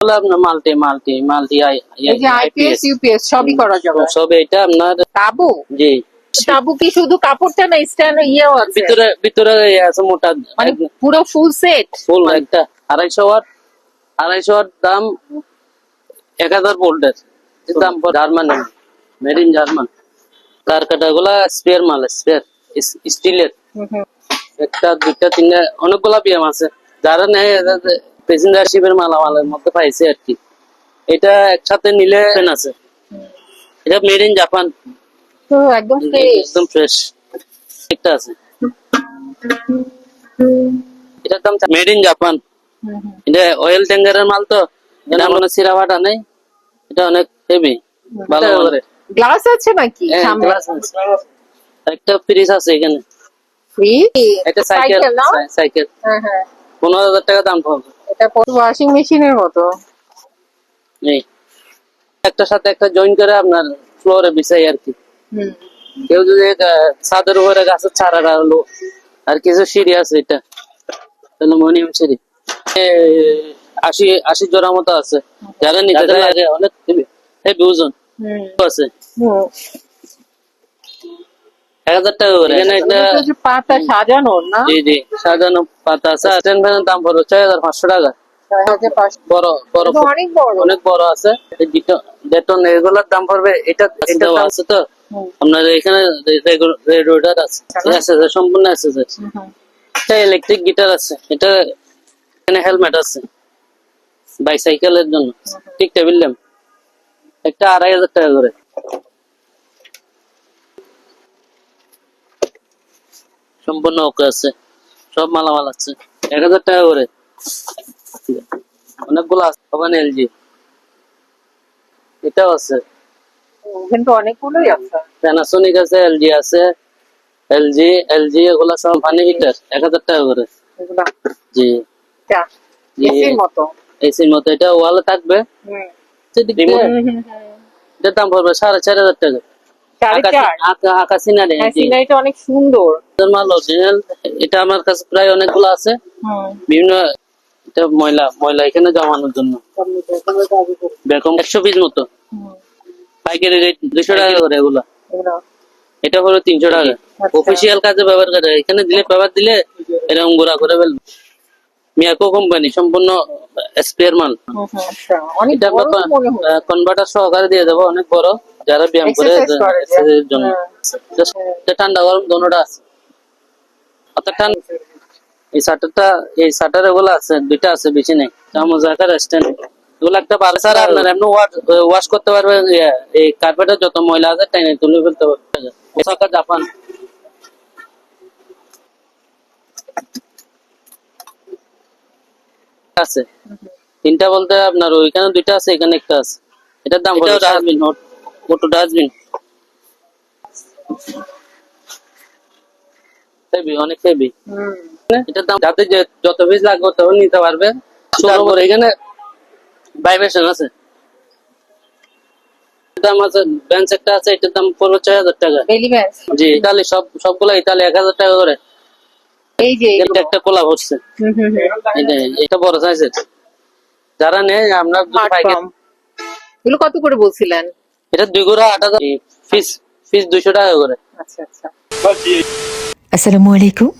বলে multi multi multi I এই যে আইপিএস ইউপিএস সবই করা যাবে। সব এটা আপনার তাবু? জি। তাবু কি শুধু কাপড়টা না স্ট্যান্ড ইয়েও আছে? ভিতরে ভিতরে আছে মোটা মানে পুরো ফুল সেট ফুল একটা আড়াইশো ওয়াট আড়াইশো ওয়াট দাম এক হাজার ভোল্টের দাম জার্মান মেড ইন জার্মান তার কাটা স্পেয়ার মাল স্পেয়ার স্টিলের একটা দুইটা তিনটা অনেকগুলা পিএম আছে। যারা নেয় প্যাসেঞ্জারশিপের মালামালের মধ্যে পাইছে আর কি। এটা একসাথে নিলে আছে। এটা মেড ইন জাপান একদম ফ্রেশ একদম ফ্রেশ একটা আছে। এটার দাম মেড ইন জাপান এটা অয়েল ট্যাঙ্কারের মাল তো। এটা কোনো সিরা ভাটা নেই। এটা অনেক হেভি ভালো গ্লাস আছে নাকি হ্যাঁ, আছে। একটা ফ্রিজ আছে এখানে। ফ্রি একটা সাইকেল সাইকেল হ্যাঁ হ্যাঁ। পনেরো হাজার টাকা দাম পড়বে এটা ওয়াশিং মেশিনের মতো। একটা সাথে একটা জয়েন করে আপনার ফ্লোরে বিছাই আর কি। কেউ যদি ছাদের উপরে গাছের চারাটা হলো আর কিছু সিঁড়ি আছে এটা অ্যালুমিনিয়াম সিঁড়ি। আশি আশি জোড়া মতো আছে। যারা নিতে আগে অনেক হেভি ওজন। আছে। এক হাজার টাকা করে। এখানে একটা এগুলো তো যে পাতা সাজানোর না? জি জি সাজানো পাতা আছে। স্ট্যান্ড ফ্যানের দাম পড়বে ছয় হাজার পাঁচশো টাকা। ছয় হাজার পাঁচশো। বড় বড় অনেক বড়। আছে। ডেটন এগুলোর দাম পড়বে। এটা এটা আছে। তো। আপনার এখানে রেডিওটার আছে আছে আছে, সম্পূর্ণ আছে আছে। হুম, হুম। এটা ইলেকট্রিক গিটার আছে। এটা এখানে হেলমেট আছে। বাইসাইকেলের জন্য। ঠিক টেবিল ল্যাম্প একটা আড়াই হাজার টাকা করে। সম্পূর্ণ ওকে আছে। সব মালামাল আছে। এক হাজার টাকা করে। অনেকগুলো আছে। ওখানে এলজি। এটাও আছে। এখানে অনেকগুলোই আছে। প্যানাসোনিক আছে এলজি আছে। এলজি এলজি এগুলো সব পানি হিটার এক হাজার টাকা করে। জি। এসির মতো। এসির মতো। এটা ওয়ালে থাকবে। এটার দাম পড়বে সাড়ে চার হাজার টাকা। অনেক সুন্দর। এটা আমার কাছে প্রায় অনেকগুলো আছে। বিভিন্ন এটা ময়লা ময়লা এখানে জমানোর জন্য। বেরকম একশো পিস মতো। পাইকারি রেট দুশো টাকা করে এগুলা। এটা হলো তিনশো টাকা। আচ্ছা। অফিসিয়াল কাজে ব্যবহার করে। এখানে দিলে পেপার দিলে এরকম গোড়া করে ফেলবে। মিয়াকো কোম্পানি সম্পূর্ণ স্পেয়ার মাল। আচ্ছা। এটা কনভার্টার সহকারে দিয়ে দেবো অনেক বড়। যারা ব্যায়াম করে। এর জন্য। হ্যাঁ। এটা ঠান্ডা গরম দোনোটা আছে। অর্থাৎ ঠান্ডা এই শাটারটা এই শাটার এগুলো আছে দুইটা আছে বেশি নেই। স্ট্যান্ড এগুলো একটা পারে স্যার আপনার এমনি ওয়াশ করতে পারবে ইয়ে, এই কার্পেটের যত ময়লা আছে টাইনে তুলে ফেলতে পারবে ওসাকা জাপান। আছে। তিনটা বলতে আপনার ওইখানে দুইটা আছে এখানে একটা আছে। এটার দাম পড়বে ওটো ডাস্টবিন হেভি অনেক হেভি দাম যাতে যত পিস লাগবে তত নিতে পারবে। তারপর এখানে ভাইব্রেশন আছে। দাম আছে বেঞ্চ একটা আছে এটার দাম পড়বে ছয় হাজার টাকা জি ইতালি সব সবগুলো ইতালি এক হাজার টাকা করে। এই যে এটা একটা কোলা। এটা এটা বড় সাইজের যারা নেয় আমরা palm। এগুলো কত করে বলছিলেন? এটা দুই গোড়া আট হাজার ফিস ফিস দুইশো টাকা করে। আচ্ছা আচ্ছা। আসসালামু আলাইকুম।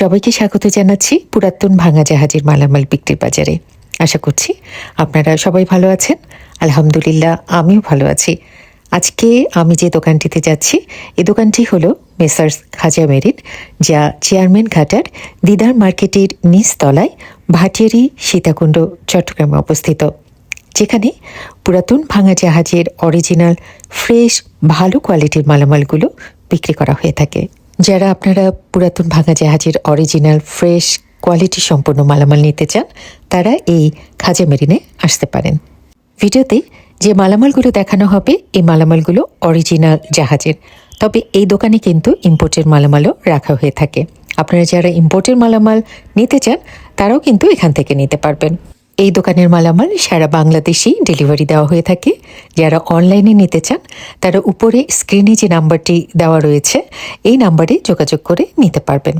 সবাইকে স্বাগত জানাচ্ছি পুরাতন ভাঙা জাহাজের মালামাল বিক্রির বাজারে। আশা করছি আপনারা সবাই ভালো আছেন। আলহামদুলিল্লাহ আমিও ভালো আছি। আজকে আমি যে দোকানটিতে যাচ্ছি এই দোকানটি হলো মেসার্স খাজা মেরিন যা চেয়ারম্যান ঘাটার দিদার মার্কেটের নিচতলায় ভাটিয়ারি সীতাকুণ্ড চট্টগ্রামে অবস্থিত। যেখানে পুরাতন ভাঙা জাহাজের অরিজিনাল ফ্রেশ ভালো কোয়ালিটির মালামালগুলো বিক্রি করা হয়ে থাকে। যারা আপনারা পুরাতন ভাঙা জাহাজের অরিজিনাল ফ্রেশ কোয়ালিটি সম্পন্ন মালামাল নিতে চান, তারা এই খাজা মেরিনে আসতে পারেন। ভিডিওতে যে মালামালগুলো দেখানো হবে, এই মালামালগুলো অরিজিনাল জাহাজের। তবে এই দোকানে কিন্তু ইম্পোর্টের মালামালও রাখা হয়ে থাকে। আপনারা যারা ইম্পোর্টের মালামাল নিতে চান, তারাও কিন্তু এখান থেকে নিতে পারবেন। এই দোকানের মালামাল সারা বাংলাদেশেই ডেলিভারি দেওয়া হয়ে থাকে। যারা অনলাইনে নিতে চান, তারা উপরে স্ক্রিনে যে নাম্বারটি দেওয়া রয়েছে, এই নাম্বারে যোগাযোগ করে নিতে পারবেন।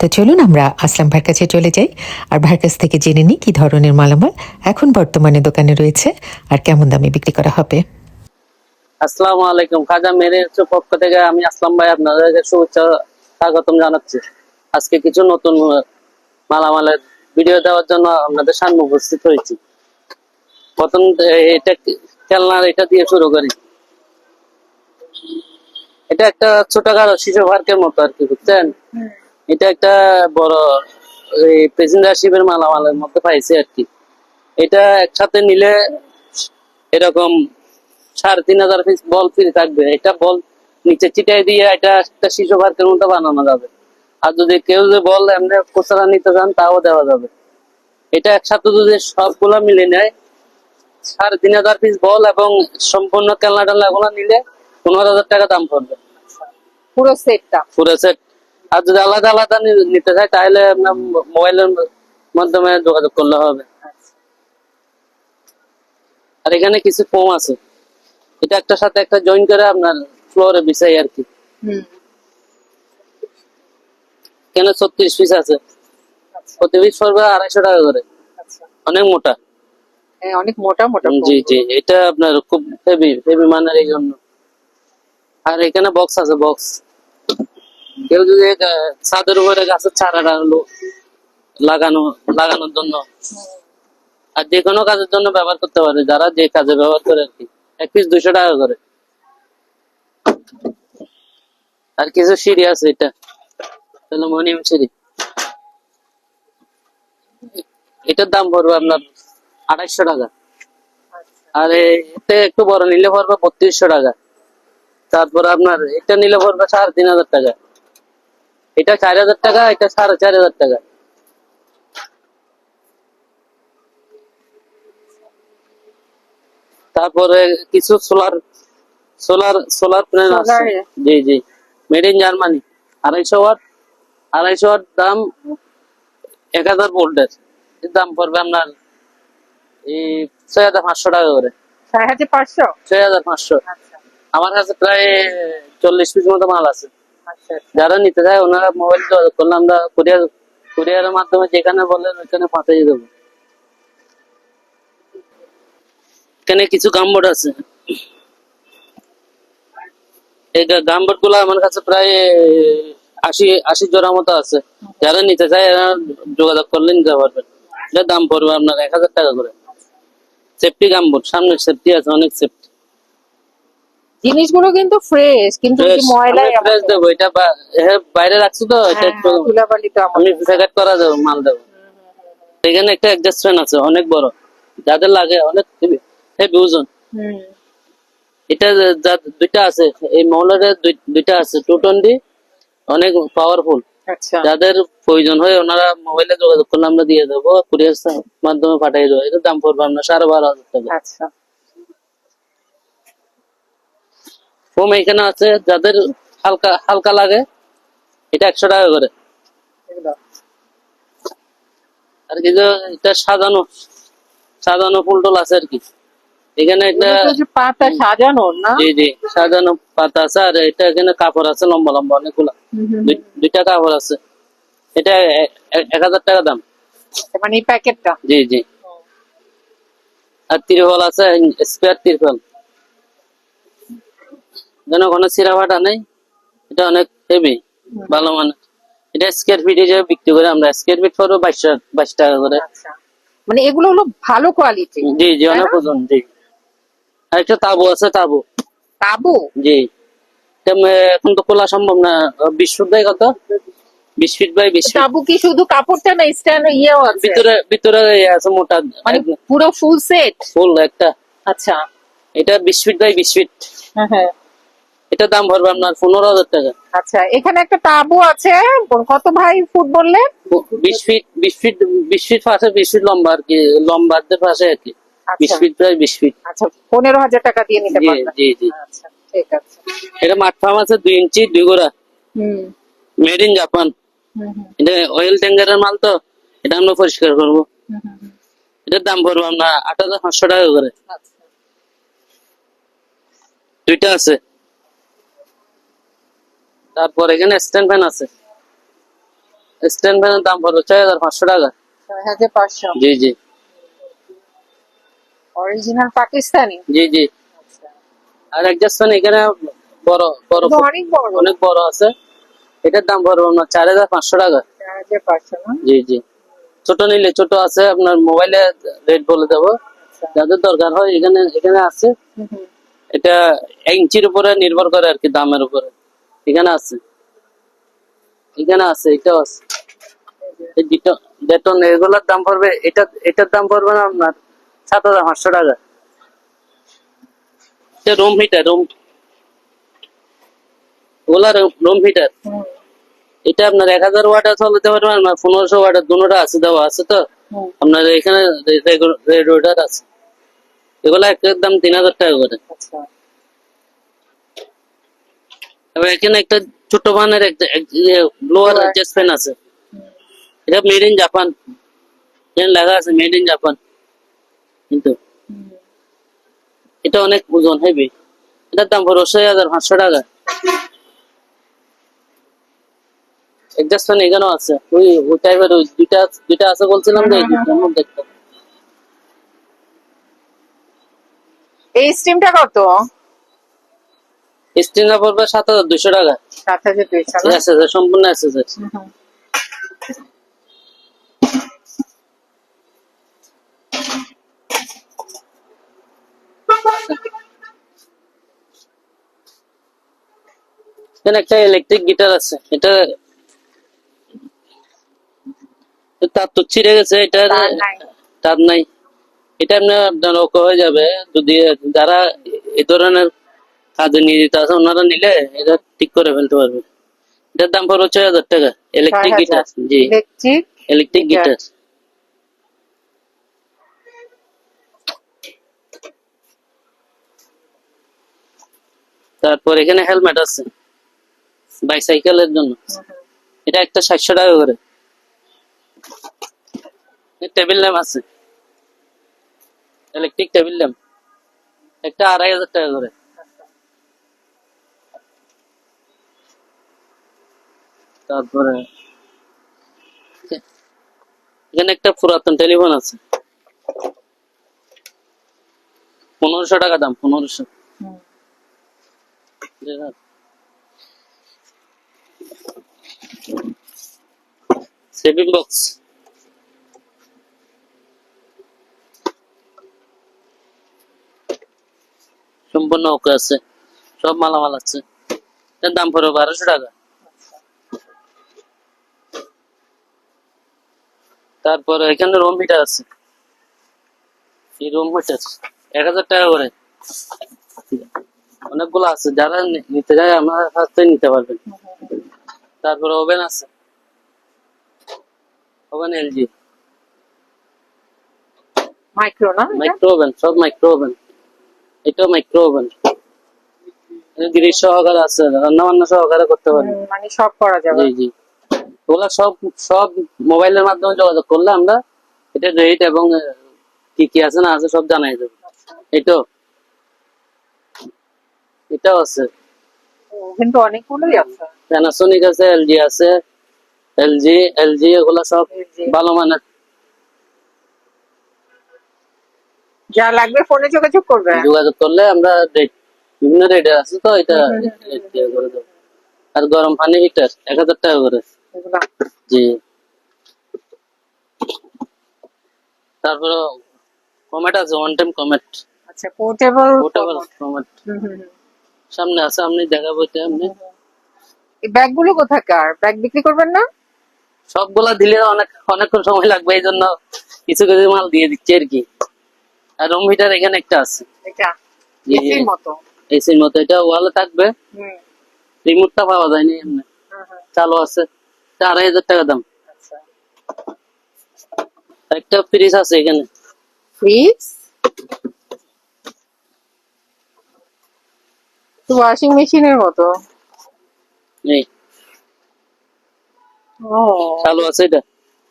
তো চলুন আমরা আসলাম ভাইয়ের কাছে চলে যাই আর ভাইয়ের কাছ থেকে জেনে নিই কী ধরনের মালামাল এখন বর্তমানে দোকানে রয়েছে আর কেমন দামে বিক্রি করা হবে। আসসালামু আলাইকুম। খাজা মেরের পক্ষ থেকে আমি আসলাম ভাই আপনাদেরকে শুভেচ্ছা, স্বাগতম জানাচ্ছি। আজকে কিছু নতুন মালামালের ভিডিও দেওয়ার জন্য আপনাদের সামনে উপস্থিত হয়েছি। প্রথম এটা খেলনার এটা দিয়ে শুরু করি। এটা একটা ছোটখাটো শিশু পার্কের মতো আর কি বুঝছেন? এটা একটা বড় প্যাসেঞ্জার শিপের মালামালের মধ্যে পাইছে আর কি। এটা একসাথে নিলে এরকম সাড়ে তিন হাজার পিস বল ফ্রি থাকবে। এটা বল নিচে চিটাই দিয়ে এটা একটা শিশু পার্কের মতো বানানো যাবে। আর যদি কেউ যদি বল এমনি খুচরা নিতে চান তাও দেওয়া যাবে। এটা একসাথে যদি সবগুলা মিলে নেয় সাড়ে তিন হাজার পিস বল এবং সম্পূর্ণ খেলনা টেলনা এগুলো নিলে পনেরো হাজার টাকা দাম পড়বে। পুরো সেটটা? পুরো সেট। আর যদি আলাদা আলাদা নিতে চাই তাহলে আপনার মোবাইলের মাধ্যমে যোগাযোগ করলে হবে। আর এখানে কিছু ফোম আছে। এটা একটা সাথে একটা জয়েন করে আপনার ফ্লোরে বিছাই আর কি। হুম। এখানে ছত্রিশ পিস আছে? প্রতি পিস পড়বে আড়াইশো টাকা করে। অনেক মোটা। হ্যাঁ, অনেক মোটা মোটা জি জি এটা আপনার খুব হেভি হেভি মানের এই জন্য। আর এখানে বক্স আছে বক্স কেউ যদি ছাদের উপরে গাছের চারাটা হলো লাগানো লাগানোর জন্য। আর যে কোনো কাজের জন্য ব্যবহার করতে পারে যারা যে কাজে ব্যবহার করে আর কি। এক পিস দুশো টাকা করে। আর কিছু সিঁড়ি আছে এটা। অ্যালুমিনিয়াম সিঁড়ি এটার দাম পড়বে আপনার টাকা। আর এতে একটু বড় নিলে পড়বে বত্রিশশো টাকা। তারপর আপনার এটা নিলে পড়বে সাড়ে তিন হাজার টাকা। এটা চার হাজার টাকা এটা সাড়ে চার হাজার টাকা। তারপরে কিছু সোলার সোলার সোলার প্যানেল আছে। জি জি। মেড ইন জার্মানি আড়াইশো ওয়াট। আড়াইশো দাম এক হাজার ভোল্টের। দাম পড়বে আপনার এই ছয় হাজার পাঁচশো টাকা করে। ছয় হাজার পাঁচশো? ছয় হাজার পাঁচশো। আচ্ছা। আমার কাছে প্রায় চল্লিশ পিস মতো মাল আছে। আচ্ছা আচ্ছা। যারা নিতে চায় ওনারা মোবাইল যোগাযোগ করলে আমরা কুরিয়ার কুরিয়ারের মাধ্যমে যেখানে বলেন ওইখানে পাঠিয়ে দেবো। এখানে কিছু গামবোর্ড আছে। এই গামবোর্ডগুলো আমার কাছে প্রায় আশি আশি জোড়া মতো আছে। যারা নিতে চায় এরা যোগাযোগ করলে নিতে পারবেন। এটার দাম পড়বে আপনার এক হাজার টাকা করে। সেফটি গামবোর্ড সামনে সেফটি আছে অনেক সেফটি জিনিসগুলো কিন্তু ফ্রেশ কিন্তু কি ময়লায় ফ্রেশ দেবো এটা বাইরে রাখছি তো এটা একটু ধুলাবালি তো আমি প্যাকেট করা দেবো মাল দেবো। এখানে একটা অ্যাডজাস্টমেন্ট আছে অনেক বড়। যাদের লাগে অনেক হেভি ওজন। এটা দুইটা আছে এই মহলের দুইটা আছে টু টোয়েন্টি অনেক পাওয়ারফুল আচ্ছা। যাদের প্রয়োজন হয় ওনারা মোবাইলে যোগাযোগ করলে আমরা দিয়ে দেবো কুরিয়ার মাধ্যমে পাঠিয়ে দেবো। এটার দাম পড়বে আপনার সাড়ে বারো হাজার টাকা। আচ্ছা। ফোম এখানে আছে যাদের হালকা হালকা লাগে এটা একশো টাকা করে। আর কি এটা সাজানো সাজানো ফুল টুল আছে আর কি। এখানে একটা পাতা সাজানোর না? জি জি সাজানো পাতা আছে আর এটা এখানে কাপড় আছে লম্বা লম্বা অনেকগুলো। দুইটা কাপড় আছে। এটা এক হাজার টাকা দাম। মানে প্যাকেটটা? জি জি। আর তিরপল আছে স্পেয়ার তিরপল যেন কোনো সিরা ফাটা নেই এটা অনেক হেভি ভালো মানে এটা স্কোয়ার ফিট হিসেবে বিক্রি করে আমরা স্কোয়ার ফিট করব বাইশ বাইশ টাকা করে। আচ্ছা। মানে এগুলো হলো ভালো কোয়ালিটি জি জি অনেক ওজন জি। আর একটা তাবু আছে তাবু। তাবু? জি। এখন তো খোলা সম্ভব না। বিশ ফুট বাই কত? বিশ ফিট বাই বিশ তাবু কি শুধু কাপড়টা না স্ট্যান্ড ইয়েও আছে? ভিতরে ভিতরে আছে মোটা মানে পুরো ফুল সেট ফুল একটা। আচ্ছা। এটা বিশ ফিট বাই বিশ ফিট। হ্যাঁ হ্যাঁ। এটা দাম পড়বে আপনার পনেরো হাজার টাকা। আচ্ছা এখানে একটা তাবু আছে। কত ভাই ফুট বললে? বিশ ফিট বিশ ফিট বিশ ফিট পাশে বিশ ফিট লম্বা আর কি লম্বাদের পাশে আর কি। বিশ আচ্ছা। ফিট প্রায় বিশ ফিট। আচ্ছা পনেরো হাজার টাকা দিয়ে নিতে জি পারবেন। জি জি। আচ্ছা। ঠিক আছে। এটা মাঠ ফার্ম আছে দুই ইঞ্চি দুই গোড়া। হুম। মেড ইন জাপান এটা অয়েল ট্যাঙ্কারের মাল তো এটা আমরা পরিষ্কার করব। এটার দাম পড়বে আপনার আট হাজার পাঁচশো টাকা করে। দুইটা আছে। তারপর এখানে স্ট্যান্ড ফ্যান আছে। স্ট্যান্ড ফ্যানের দাম পড়বে ছয় হাজার পাঁচশো টাকা। ছয় হাজার পাঁচশো। জি জি। অরিজিনাল পাকিস্তানি জি জি। আর অ্যাডজাস্ট ফ্যান এখানে বড় বড় অনেক বড়। অনেক বড় আছে। এটার দাম পড়বে আপনার চার হাজার পাঁচশো টাকা। না? জি জি। ছোট নিলে ছোট আছে আপনার মোবাইলে রেট বলে দেবো। আচ্ছা। যাদের দরকার হয় এখানে এখানে আছে। এটা এক ইঞ্চির উপরে নির্ভর করে আর কি দামের উপরে। এখানে আছে। এখানে আছে এটাও আছে। ডেটন এগুলোর দাম পড়বে এটা এটার দাম পড়বে না আপনার সাত হাজার পাঁচশো টাকা। রুম হিটার রুম ওগুলা রুম হিটার। এটা আপনার এক হাজার ওয়াটার চলতে পারবে না পনেরোশো ওয়াটার দুটোটা আছে দেওয়া আছে তো। আপনার এখানে রেড আছে। এগুলা একের দাম তিন হাজার টাকা করে। আচ্ছা। এবার এখানে একটা ছোট মানের একটা ব্লোয়ার. অ্যাডজাস্ট ফ্যান আছে। এটা মেড ইন জাপান লেখা আছে মেড ইন জাপান কিন্তু এটা অনেক ওজন হেভি এটার দাম পড়বে ছয় হাজার পাঁচশো টাকা। এখানেও আছে। ওই ওই টাইপের ওই দুইটা দুইটা আছে বলছিলাম যে এই দুইটার মধ্যে একটা। এই স্টিমটা কত? স্টিনা পড়বে সাত হাজার দুশো টাকা। সাত হাজার দুইশো। সম্পূর্ণ এসএসএস এখানে একটা ইলেকট্রিক গিটার আছে। এটা তার তো ছিঁড়ে গেছে এটা তার নাই। এটা আপনার আপনার ওকে হয়ে যাবে যদি যারা এই ধরনের কাজে নিয়ে যেতে আছে ওনারা নিলে এটা ঠিক করে ফেলতে পারবে। এটার দাম পড়বে ছয় হাজার টাকা ইলেকট্রিক গিটার জি। ইলেকট্রিক। গিটার তারপর এখানে হেলমেট আছে। বাইসাইকেলের জন্য। এটা একটা সাতশো টাকা করে। টেবিল ল্যাম্প আছে। ইলেকট্রিক টেবিল ল্যাম্প একটা আড়াই হাজার টাকা করে। তারপরে এখানে একটা পুরাতন টেলিফোন আছে। পনেরোশো টাকা দাম পনেরোশো। Saving box. সম্পূর্ণ ওকে আছে। সব মালামাল আছে। এর দাম পড়বে বারোশো টাকা। তারপর এখানে রুম হিটার আছে। এই রুম হিটার এক হাজার টাকা করে। অনেকগুলো আছে। যারা নিতে যায় আমার হাতে নিতে পারবেন তারপরে ওভেন আছে। Oven LG. মাইক্রো না এটা? মাইক্রো ওভেন সব মাইক্রো ওভেন এটাও মাইক্রো ওভেন গ্রিস সহকারে আছে রান্না বান্না সহকারে করতে পারবেন মানে সব করা যাবে। জি জি। ওগুলা সব সব মোবাইলের মাধ্যমে যোগাযোগ করলে আমরা এটা রেট এবং কি কি আছে না আছে সব জানাই দেবো। এটাও। এটাও আছে। কিন্তু অনেকগুলোই আছে। প্যানাসোনিক আছে এলজি আছে। এলজি এলজি এগুলা সব ভালো মানের। যা লাগবে ফোনে যোগাযোগ করবে। যোগাযোগ করলে আমরা রেট বিভিন্ন রেটের আছে তো এটা করে দেবো। আর গরম পানি হিটার এক হাজার টাকা করে। জি। তারপরে কমেট আছে ওয়ান টাইম কমেট আচ্ছা পোর্টেবল পোর্টেবল কমেট সামনে আছে আপনি দেখাবো এটা আপনি। এই ব্যাগগুলো কোথাকার? ব্যাগ বিক্রি করবেন না? সবগুলা দিলে অনেক অনেকক্ষণ সময় লাগবে এই জন্য কিছু কিছু মাল দিয়ে দিচ্ছি আর কি। আর রুম হিটার এখানে একটা আছে। এসির মতো? এটা ওয়ালে থাকবে। রিমোটটা পাওয়া যায়নি এমনি। হুম, হুম, চালু আছে। আড়াই হাজার টাকা দাম। আচ্ছা। একটা ফ্রিজ আছে এখানে। ফ্রিজ ওয়াশিং মেশিনের মতো? এই। চালু আছে এটা?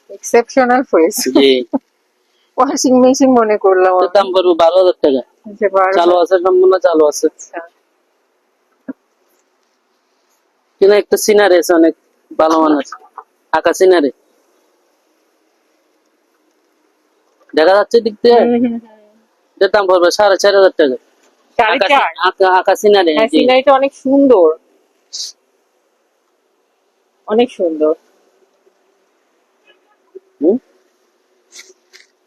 এক্সেপশনাল ফ্রিজ জি। ওয়াশিং মেশিন মনে করলাম দাম পড়বে বারো হাজার টাকা চালু আছে সম্পূর্ণ চালু আছে। আচ্ছা। একটা সিনারি আছে অনেক ভালো দেখা যাচ্ছে দিক দিয়ে? এটার দাম পড়বে সাড়ে চার? হাজার টাকা চার হ্যাঁ সিনারিটা অনেক সুন্দর। অনেক সুন্দর।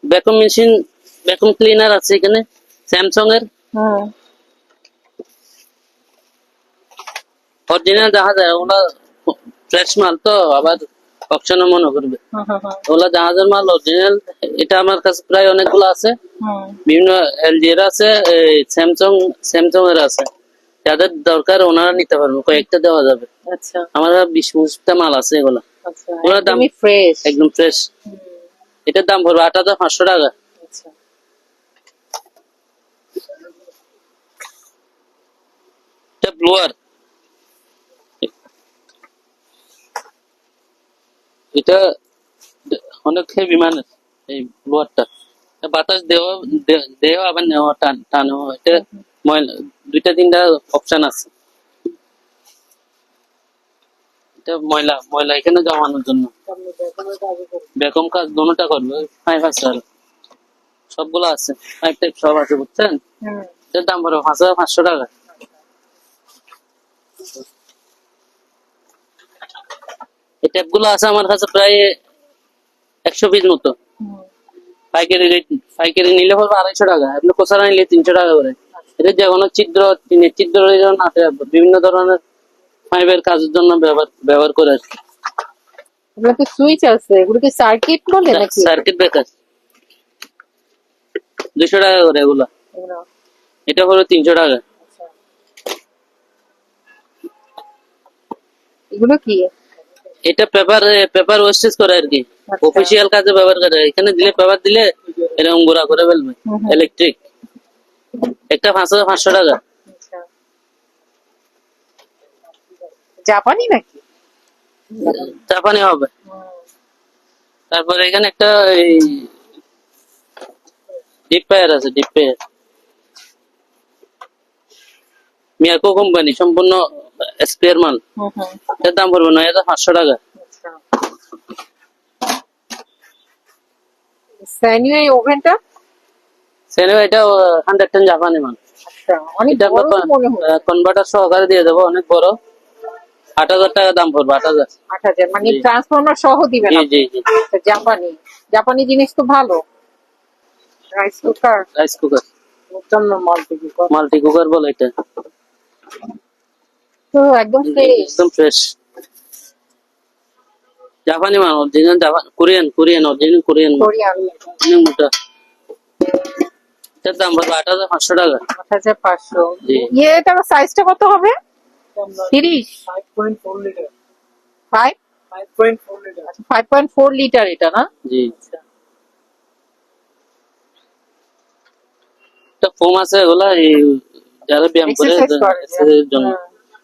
ভ্যাকুম মেশিন ভ্যাকুম ক্লিনার আছে এখানে স্যামসাং এর অরিজিনাল দেখা যায় ওগুলা ফ্রেশ মাল তো আবার অপশনও মনে করবে। হুম, হুম, হুম, ওগুলা জাহাজের মাল অরিজিনাল এটা আমার কাছে প্রায় অনেকগুলো আছে। বিভিন্ন এলজি এর আছে স্যামসাং স্যামসাং এর আছে। যাদের দরকার ওনারা নিতে পারবে কয়েকটা দেওয়া যাবে। আচ্ছা। আমার বিশ পঁচিশটা মাল আছে এগুলা। আচ্ছা ওগুলোর দাম- ফ্রেশ একদম ফ্রেশ এটার দাম পড়বে আট হাজার পাঁচশো টাকা। আচ্ছা। এটা ব্লোয়ার এটা অনেক হেভি মানে এই ব্লোয়ারটা বাতাস দেওয়া দেওয়া আবার নেওয়া টান টানো এটা দুইটা তিনটা অপশন আছে। এটা ময়লা ময়লা এখানে জমানোর জন্য। বেকম কাজ দোনোটা করবে ফাইভ সবগুলো আছে ফাইভ টাইপ সব আছে বুঝছেন? এটার দাম পড়বে পাঁচ হাজার পাঁচশো টাকা। এই ট্যাপগুলো আছে আমার কাছে প্রায় একশো পিস মতো। পাইকারি রেট পাইকারি নিলে পড়বে আড়াইশো টাকা আপনি কোসারা নিলে তিনশো টাকা করে? এটা যে কোনো জন্য আছে বিভিন্ন ধরনের পাইপের কাজের জন্য ব্যবহার ব্যবহার করে আর কি সুইচ আছে? এগুলো সার্কিট বলে নাকি? সার্কিট ব্রেকার দুশো টাকা করে এগুলো। এগুলো? এটা হলো তিনশো টাকা। আচ্ছা। এগুলো কি? এটা পেপার পেপার ওয়েস্টেজ করে আর কি। আচ্ছা। অফিসিয়াল কাজে ব্যবহার করে। এখানে দিলে পেপার দিলে এরকম গোড়া করে ফেলবে। ইলেকট্রিক একটা পাঁচ হাজার পাঁচশো টাকা। আচ্ছা। জাপানি নাকি? জাপানি হবে। তারপর এখানে একটা এই ডিপ পেয়ার আছে ডিপ পেয়ার মিয়াকো কোম্পানি সম্পূর্ণ স্পেয়ার মাল। এর দাম পড়বে নয় হাজার পাঁচশো টাকা। আচ্ছা। স্যানিও এই ওভেনটা সেনেও এটা হান্ড্রেড টেন জাপানি মাল আচ্ছা এটা কনভার্টার সহকারে দিয়ে দেবো অনেক বড়। আট হাজার টাকা দাম পড়বে আট হাজার। আট হাজার মানে। ট্রান্সফরমার সহ দিবেন জি জি জি। আচ্ছা, জাপানি জাপানি জিনিস তো ভালো। Rice cooker rice cooker multi cooker multi cooker বলে এটা। তো একদম ফ্রেশ একদম ফ্রেশ জাপানি মাল original Japan Korean Korean original Korean Korean অনেক মোটা। এটার দাম পড়বে আট হাজার পাঁচশো টাকা। আট হাজার পাঁচশো। ইয়ে এটার সাইজটা কত হবে? তিরিশ। Five five point four litre এটা না? জি। একটা ফোম আছে এই যারা ব্যায়াম করে জন্য।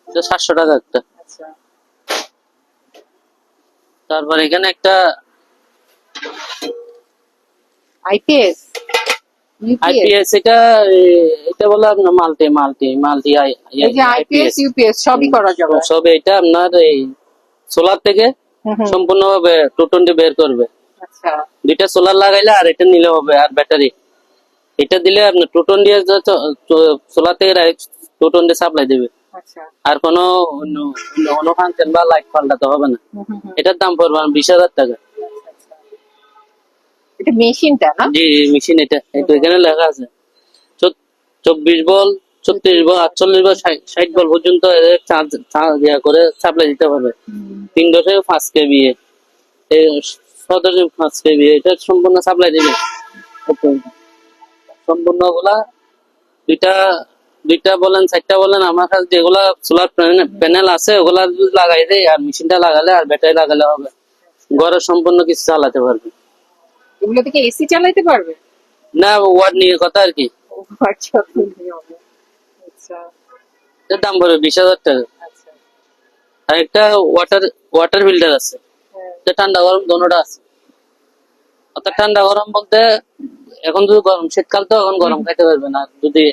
হ্যাঁ। সাতশো টাকা একটা। আচ্ছা। তারপর এখানে একটা আইপিএস আইপিএস এটা এটা বলে আপনার মাল্টি মাল্টি মাল্টি এই যে আইপিএস ইউপিএস সবই করা যাবে। সব এটা আপনার এই সোলার থেকে সম্পূর্ণভাবে টু টোয়েন্টি বের করবে। আচ্ছা। দুইটা সোলার লাগাইলে আর এটা নিলে হবে আর ব্যাটারি। এটা দিলে আপনার টু টোয়েন্টি সোলার থেকে ডাইরেক্ট টু টোয়েন্টি সাপ্লাই দেবে। আর কোনো অন্য ফাংশন বা লাইট পাল্টাতে হবে না। এটার দাম পড়বে বিশ হাজার টাকা। এটা মেশিনটা না? জি মেশিন এটা। তো এখানে লেখা আছে চব্বিশ বল, ছত্রিশ বল, আটচল্লিশ বল, ষাট- বল পর্যন্ত করে সাপ্লাই দিতে পারবে। দশে এটা সম্পূর্ণ সাপ্লাই সম্পূর্ণগুলা দুইটা দুইটা বলেন, চারটা বলেন, আমার কাছে যেগুলা সোলার প্যানেল আছে, ওগুলা লাগাই দেয় আর মেশিনটা লাগালে আর ব্যাটারি লাগালে হবে। ঘরে সম্পূর্ণ কিছু চালাতে পারবে। এগুলো থেকে এসি চালাইতে পারবে? না ওয়ার্ড নিয়ে কথা আর কি। আচ্ছা। দাম পড়বে বিশ হাজার টাকা। আচ্ছা। আর একটা ওয়াটার ওয়াটার ফিল্টার আছে। হ্যাঁ, ঠান্ডা গরম দোনোটা আছে। অর্থাৎ ঠান্ডা গরম বলতে এখন যদি গরম শীতকাল তো এখন গরম খাইতে পারবে না। যদি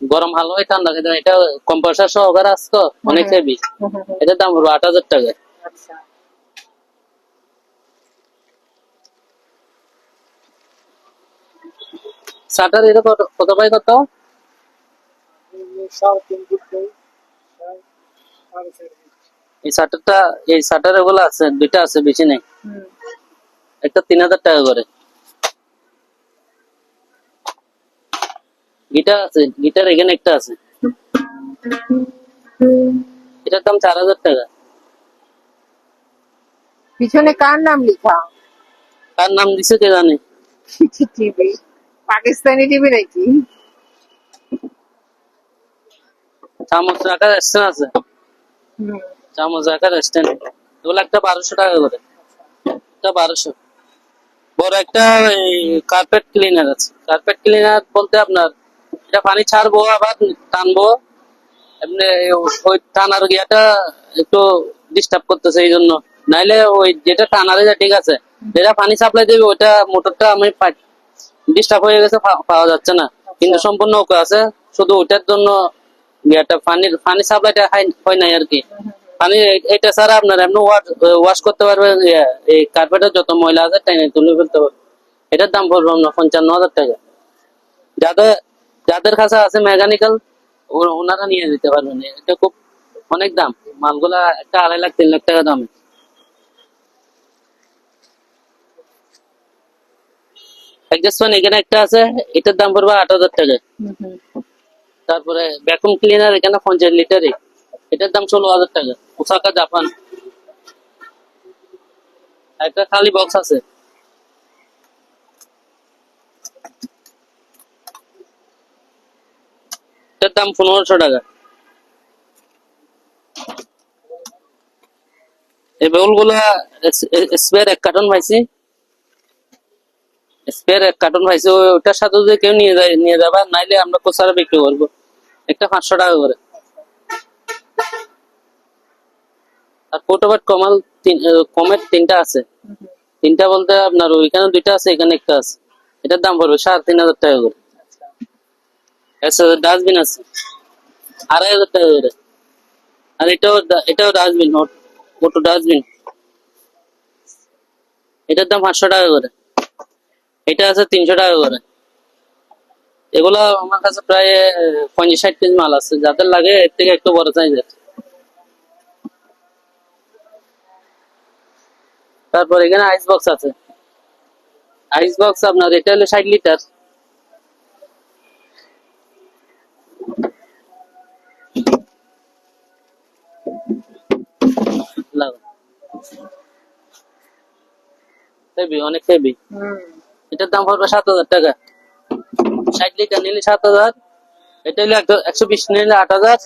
গরম ভালো হয় ঠান্ডা খেতে। এটা কম্প্রেসার সহকারে আছে তো অনেক হেভি হুম হুম, এটার দাম পড়বে আট হাজার টাকা। আচ্ছা। শাটার এটা কত কত বাই কত? এই শাটারটা এই শাটার এগুলো আছে দুইটা আছে বেশি নেই। হুম। একটা তিন হাজার টাকা করে। গিটার আছে গিটার এখানে একটা আছে। এটার দাম চার হাজার টাকা। পিছনে কার নাম লেখা? কার নাম দিছে কে জানে? টিভি। পাকিস্তানি টিভি নাকি? চামচ রাখার স্ট্যান্ড আছে। চামচ রাখার স্ট্যান্ড একটা বারোশো টাকা করে। একটা বারোশো। বড় একটা কার্পেট ক্লিনার আছে। কার্পেট ক্লিনার বলতে আপনার এটা পানি ছাড়বো আবার টানবো। এমনি ওই টানার গিয়াটা একটু ডিস্টার্ব করতেছে এই জন্য নাইলে ওই যেটা টানারে যা ঠিক আছে। যেটা পানি সাপ্লাই দেবে ওইটা মোটরটা আমি ডিস্টার্ব হয়ে গেছে পাওয়া যাচ্ছে না। কিন্তু সম্পূর্ণ ওকে আছে শুধু ওইটার জন্য গিয়াটা পানির পানি সাপ্লাইটা হয় নাই আর কি। পানি এটা ছাড়া আপনার এমনি ওয়াশ করতে পারবেন এই কার্পেটের যত ময়লা আছে টেনে তুলে ফেলতে পারবেন। এটার দাম পড়বে আপনার পঞ্চান্ন হাজার টাকা। যাদের যাদের কাছে আছে মেকানিক্যাল ওনারা নিয়ে যেতে পারবেন। এটা খুব অনেক দাম। মালগুলা একটা আড়াই লাখ তিন লাখ টাকা দাম। অ্যাডজাস্ট ফ্যান এখানে একটা আছে এটার দাম পড়বে আট হাজার টাকা। তারপরে ভ্যাকুম ক্লিনার এখানে পঞ্চাশ লিটারই এটার দাম ষোলো হাজার টাকা ওসাকা জাপান। একটা খালি বক্স আছে। এটার দাম পনেরোশো টাকা। এই বেউলগুলা স্পেয়ার এক কার্টন পাইছি। স্পেয়ার এক কার্টন পাইছি ওটার সাথে যদি কেউ নিয়ে যায়, নিয়ে যাবা, নাইলে আমরা বিক্রি করব। একটা পাঁচশো টাকা করে। আর ফটোবাট কমাল কমের তিনটা আছে। তিনটা বলতে আপনার ওইখানে দুইটা আছে, এখানে একটা আছে। এটার দাম পড়বে সাড়ে তিন হাজার টাকা করে। আচ্ছা ডাস্টবিন আছে, আড়াই হাজার টাকা করে। আর এটাও এটাও ডাস্টবিন ওটো ডাস্টবিন। এটার দাম পাঁচশো টাকা করে। এটা আছে তিনশো টাকা করে। এগুলো আমার কাছে প্রায় পঞ্চাশ ষাট পিস মাল আছে। যাদের লাগে, এর থেকে একটু বড় সাইজের তারপর এখানে আইস বক্স আছে। আইস বক্স আপনার, এটা হলো ষাট লিটার হেভি অনেক হেভি। এটার দাম পড়বে সাত হাজার টাকা। ষাট লিটার নিলে সাত হাজার এটা হলে একশো- বিশ নিলে আট হাজার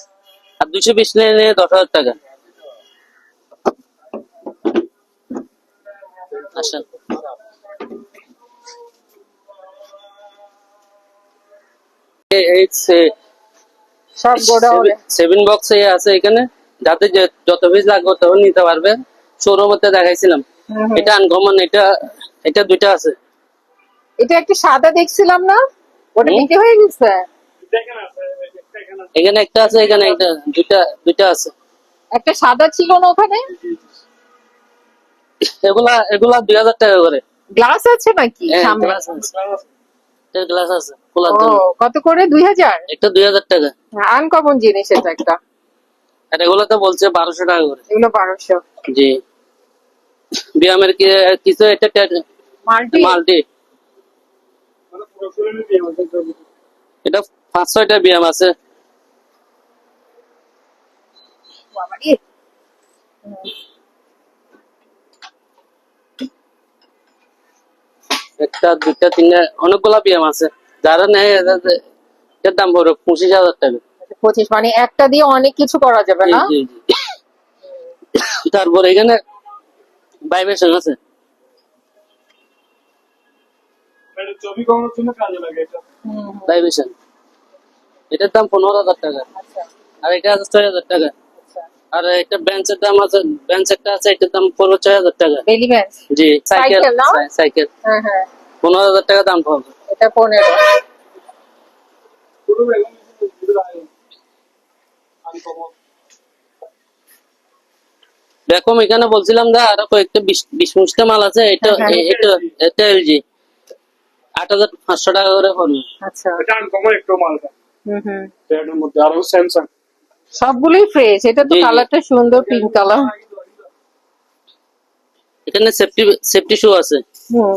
আর দুশো বিশ নিলে দশ হাজার টাকা। আসেন। এ- এই সে- সব সেভেন বক্স আছে এখানে। যাতে যত পিস লাগবে তখন নিতে পারবে। শোরুমতে দেখাইছিলাম। এটা আনকমন এটা এটা দুইটা আছে। এটা একটা সাদা দেখছিলাম না? ওটা। বিক্রি হয়ে গেছে? এখানে একটা আছে এখানে একটা দুইটা দুইটা আছে। একটা সাদা ছিল না ওখানে? এগুলা এগুলা দুই হাজার টাকা করে। গ্লাস আছে নাকি হ্যাঁ, গ্লাস আছে। খোলার জন্য। কত করে? দুই হাজার? একটা দুই হাজার টাকা। আনকমন জিনিস এটা একটা। আর এগুলো তো বলছে বারোশো টাকা করে। এগুলো বারোশো। জি। ব্যায়ামের কি কিছু এটা মাল্টি? মাল্টি। এটা পাঁচ ছয়টা ব্যায়াম আছে। একটা দুইটা তিনটা অনেকগুলা ব্যায়াম আছে। যারা নেয় দাম পড়বে পঁচিশ হাজার টাকা। পঁচিশ মানে একটা দিয়ে অনেক কিছু করা যাবে না। তারপর এখানে ভাইব্রেশন আছে। ছবি কমানোর জন্য কাজে লাগে এটা। হুম, হুম, এটার দাম পনেরো হাজার টাকা। আচ্ছা, আর এটা আছে ছয় হাজার টাকা। আচ্ছা। আর একটা বেঞ্চের দাম আছে বেঞ্চ একটা আছে এটার দাম পড়বে ছয় হাজার টাকা। বেলি জি সাইকেল? সাই- সাইকেল হ্যাঁ হ্যাঁ। পনেরো হাজার টাকা দাম পড়বে এটা পনেরো। দেখো এখানে বলছিলাম যে আরও কয়েকটা বিশ বিশ মুষ্টা মাল আছে এটা হ্যাঁ, হ্যাঁ। এটা এটা এলজি আট হাজার পাঁচশো টাকা করে পড়বে। আচ্ছা। এটা আনকমন একটু মালটা হুম হুম। এটার মধ্যে আরও স্যামসাং সবগুলোই ফ্রেশ এটা তো। কালারটা সুন্দর পিঙ্ক কালার এখানে সেফটি সেফটি শু আছে। হুম।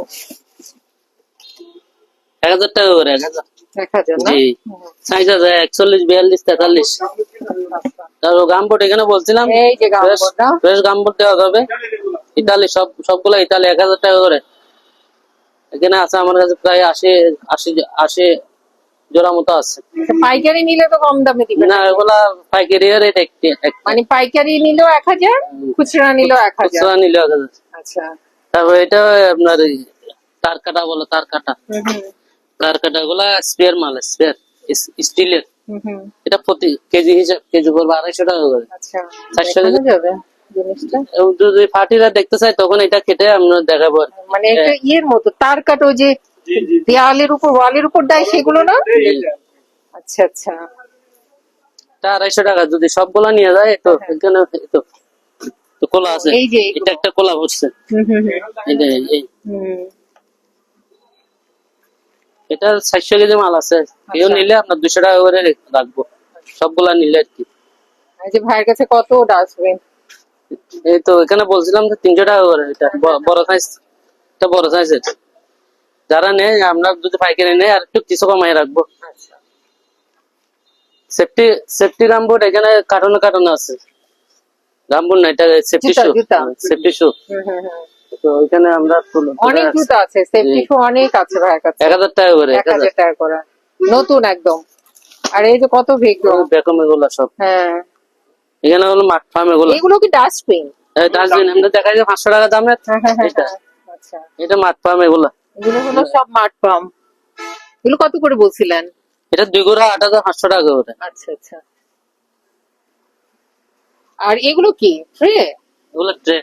এক হাজার টাকা করে এক হাজার। এক হাজার জি। সাইজ আছে একচল্লিশ বিয়াল্লিশ তেতাল্লিশ। তারপর গামবোট এখানে বলছিলাম। এই যে ফ্রেশ গামবোট দেওয়া যাবে। ইতালি সব সবগুলো ইতালি এক হাজার টাকা করে। এখানে আছে আমার কাছে প্রায় আশি আশি আশি জোড়া মতো আছে। পাইকারি নিলে তো কম দামে দিবেন? না এগুলা পাইকারি রেট মানে পাইকারি নিলেও এক হাজার খুচরা নিলেও এক হাজার। খুচরা নিলে এক হাজার। আচ্ছা। তারপর এটা আপনার তার কাটা বলে তার কাটা তার কাটা গুলা স্পেয়ার মাল স্পেয়ার স্টিলের এটা প্রতি কেজি হিসাব কেজি করবে আড়াইশো টাকা করে। আচ্ছা চারশো। যাবে? জিনিসটা। যদি পার্টিরা দেখতে চায় তখন এটা কেটে আমরা দেখাবো মানে একটা ইয়ের মতো তার কাটো যে জি জি দেয়ালের উপর ওয়ালের উপর দেয় সেগুলো না? আচ্ছা আচ্ছা। আড়াইশো টাকা যদি সবগুলা নিয়ে যায় তো এখানে তো তো কোলা আছে। এই যে এটা একটা কোলা পড়ছে হুম হুম হুম। এই যে এই। হুম। এটা চারশো কেজি মাল আছে। কেউ আচ্ছা। নিলে আপনার দুশো টাকা করে রাখব। সবগুলা নিলে আর কি। ভাইয়ের কাছে কত ডাস্টবিন? এই তো এখানে বলছিলাম যে তিনশো টাকা করে এটা বড় সাইজ এটা বড় সাইজের যারা নেয় আমরা যদি পাইকারি নেই আর একটু কিছু কমাই রাখব। সেফটি সেফটি গামবোর্ড এখানে কার্টনে কার্টনে আছে। গামবোর্ড না এটা সেফটি শু সেফটি শু তো ওইখানে আমরা অনেক। আছে সেফটি শু অনেক আছে ভাইয়ের কাছে। টাকা করে এক হাজার। টাকা করে। নতুন একদম। আর এই যে কত ভিগ্ন বেকম এগুলা সব। হ্যাঁ। এখানে হলো মাঠ ফার্ম এগুলো। এগুলো কি ডাস্টবিন? ডাস্টবিন আমরা দেখা যায় পাঁচশো টাকা দামের হ্যাঁ হ্যাঁ এটা। আচ্ছা। এটা মাঠ ফার্ম এগুলা। এগুলো হলো সব মাঠ পাম এগুলো কত করে বলছিলেন? এটা দুই গোড়া আট হাজার পাঁচশো টাকা করে। আচ্ছা আচ্ছা। আর এগুলো কি? ট্রে? এগুলো ট্রে।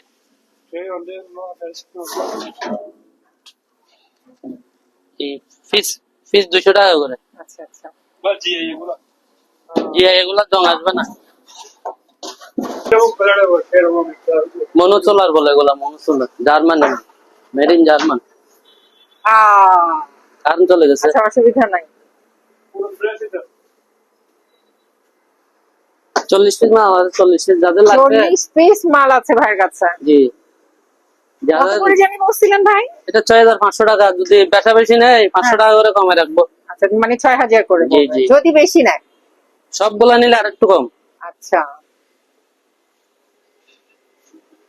ফিস ফিস দুশো টাকা করে। আচ্ছা আচ্ছা। বাজি এইগুলো জি এগুলা জং আসবে না। মনোচোলার বলে এগুলা monocular German made in German. কারণ চলে গেছে? আচ্ছা অসুবিধা নাই। এটা চল্লিশ পিস মাল আছে চল্লিশ পিস। যাদের লাগবে চল্লিশ পিস মাল আছে ভাইয়ের কাছে। জি। কত যাদের করে জানি বলছিলেন ভাই? এটা ছয় হাজার পাঁচশো টাকা। যদি বেচা বেশি নেয় পাঁচশো টাকা করে কমে রাখব। আচ্ছা মানে ছয় হাজার করে জি, বলবেন। জি। যদি বেশি নেয়? সবগুলা নিলে আর একটু কম। আচ্ছা।